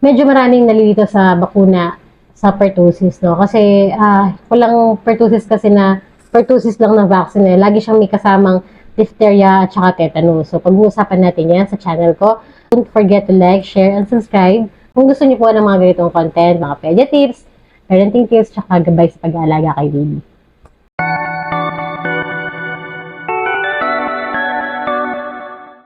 medyo maraming nalilito sa bakuna sa pertussis, no? Kasi ah, walang pertussis kasi na pertussis lang na vaccine eh. Lagi siyang may kasamang diphtheria at saka tetanus. So, pag-uusapan natin yan sa channel ko. Don't forget to like, share, and subscribe. Kung gusto niyo po ng mga ganitong content, mga pedia tips, parenting tips, tsaka gabay sa pag-aalaga kay baby.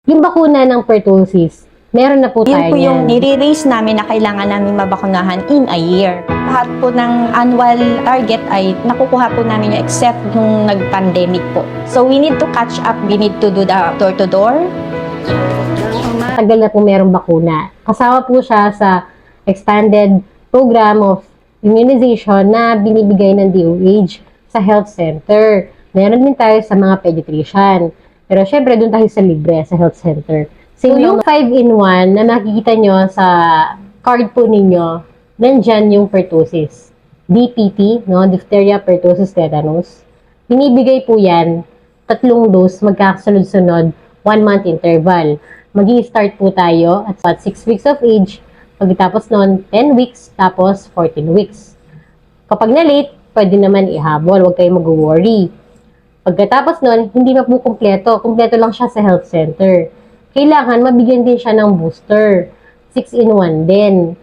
Yung bakuna ng pertussis, meron na po Yun tayo po yung nire-raise namin na kailangan namin mabakunahan in a year. Lahat po ng annual target ay nakukuha po namin yung except nung nag-pandemic po. So we need to catch up, we need to do the door-to-door. tagal na po merong bakuna. Kasama po siya sa expanded program of immunization na binibigay ng DOH sa health center. Meron din tayo sa mga pediatrician. Pero syempre, doon tayo sa libre, sa health center. So, yung 5-in-1 na nakikita nyo sa card po ninyo, nandyan yung pertussis. DPT, no? Diphtheria, pertussis, tetanus. Binibigay po yan, tatlong dose, magkakasunod-sunod, one month interval. mag start po tayo at 6 weeks of age, pagkatapos nun, 10 weeks, tapos 14 weeks. Kapag na-late, pwede naman ihabol, huwag kayong mag-worry. Pagkatapos nun, hindi na po kumpleto. Kumpleto lang siya sa health center. Kailangan mabigyan din siya ng booster. 6-in-1 din.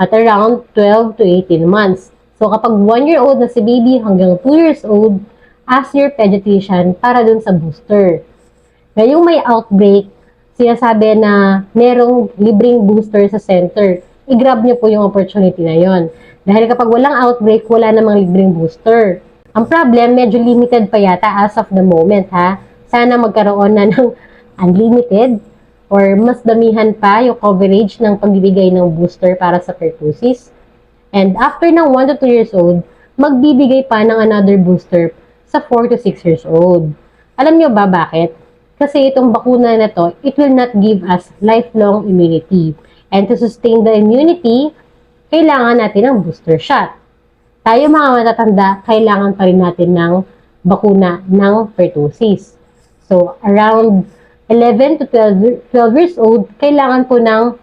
At around 12 to 18 months. So kapag 1 year old na si baby hanggang 2 years old, ask your pediatrician para dun sa booster. Ngayong may outbreak, sinasabi na merong libreng booster sa center. I-grab niyo po yung opportunity na yon. Dahil kapag walang outbreak, wala namang libreng booster. Ang problem, medyo limited pa yata as of the moment ha. Sana magkaroon na ng unlimited or mas damihan pa yung coverage ng pagbibigay ng booster para sa pertussis. And after ng 1 to 2 years old, magbibigay pa ng another booster sa 4 to 6 years old. Alam nyo ba bakit? Kasi itong bakuna na to, it will not give us lifelong immunity. And to sustain the immunity, kailangan natin ng booster shot. Tayo mga matatanda, kailangan pa rin natin ng bakuna ng pertussis. So, around 11 to 12, 12 years old, kailangan po ng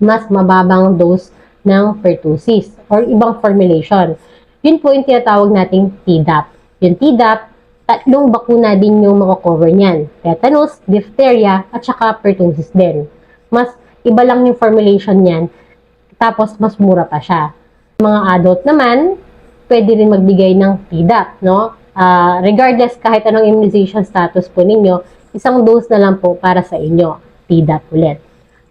mas mababang dose ng pertussis or ibang formulation. Yun po yung tinatawag nating Tdap. Yung Tdap, tatlong bakuna din yung makakover niyan. Tetanus, diphtheria, at saka pertussis din. Mas iba lang yung formulation niyan, tapos mas mura pa siya. Mga adult naman, pwede rin magbigay ng Tdap, no? Ah, regardless kahit anong immunization status po ninyo, isang dose na lang po para sa inyo, Tdap ulit.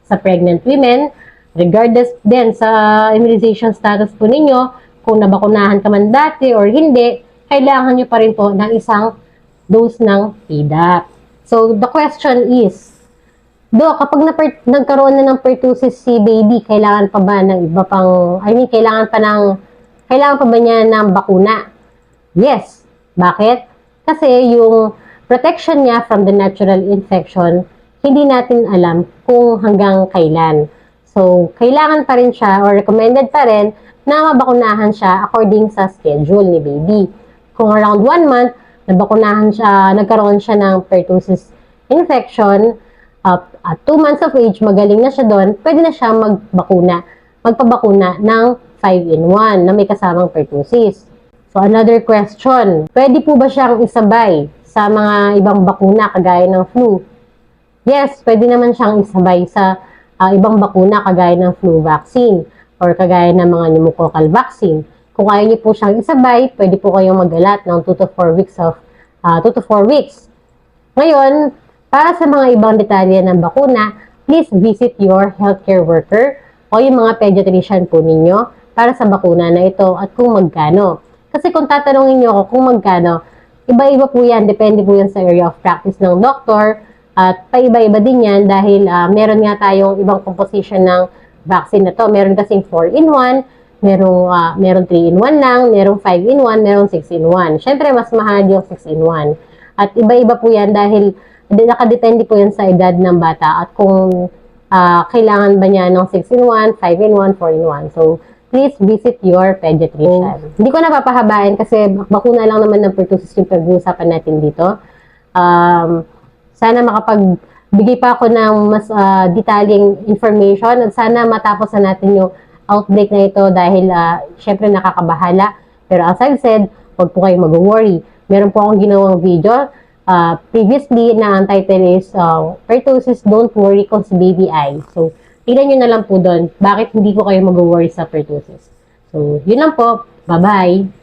Sa pregnant women, regardless din sa immunization status po ninyo, kung nabakunahan ka man dati or hindi, kailangan nyo pa rin po ng isang dose ng Tdap. So, the question is, Do, kapag na nagkaroon na ng pertussis si baby, kailangan pa ba ng iba pang, I mean, kailangan pa ng, kailangan pa ba niya ng bakuna? Yes. Bakit? Kasi yung protection niya from the natural infection, hindi natin alam kung hanggang kailan. So, kailangan pa rin siya or recommended pa rin na mabakunahan siya according sa schedule ni baby. Kung around one month, nabakunahan siya, nagkaroon siya ng pertussis infection, uh, at 2 months of age, magaling na siya doon, pwede na siya magbakuna, magpabakuna ng 5-in-1 na may kasamang pertussis. So, another question, pwede po ba siyang isabay sa mga ibang bakuna kagaya ng flu? Yes, pwede naman siyang isabay sa ah, ibang bakuna kagaya ng flu vaccine or kagaya ng mga pneumococcal vaccine. Kung kaya niyo po siyang isabay, pwede po kayong magalat ng 2 to 4 weeks of 2 to 4 weeks. Ngayon, para sa mga ibang detalye ng bakuna, please visit your healthcare worker o yung mga pediatrician po ninyo para sa bakuna na ito at kung magkano. Kasi kung tatanungin niyo ako kung magkano, iba-iba po yan. Depende po yan sa area of practice ng doctor at paiba-iba din yan dahil ah, meron nga tayong ibang composition ng vaccine na to. Meron kasing 4-in-1, merong, ah, meron 3-in-1 lang, merong 5-in-1, merong 6-in-1. Siyempre, mas mahal yung 6-in-1. At iba-iba po yan dahil nakadepende po yan sa edad ng bata at kung ah, kailangan ba niya ng 6-in-1, 5-in-1, 4-in-1. So, please visit your pediatrician. Hindi ko napapahabain kasi bakuna lang naman ng pertussis yung pag-uusapan natin dito. Um, sana makapag bigay pa ako ng mas ah, detaling information at sana matapos na natin yung outbreak na ito dahil ah, syempre nakakabahala. Pero as I've said, huwag po kayo mag-worry. Meron po akong ginawang video ah, previously na ang title is uh, Pertussis Don't Worry si Baby Eye. So, tingnan nyo na lang po doon bakit hindi po kayo mag-worry sa pertussis. So, yun lang po. Bye-bye!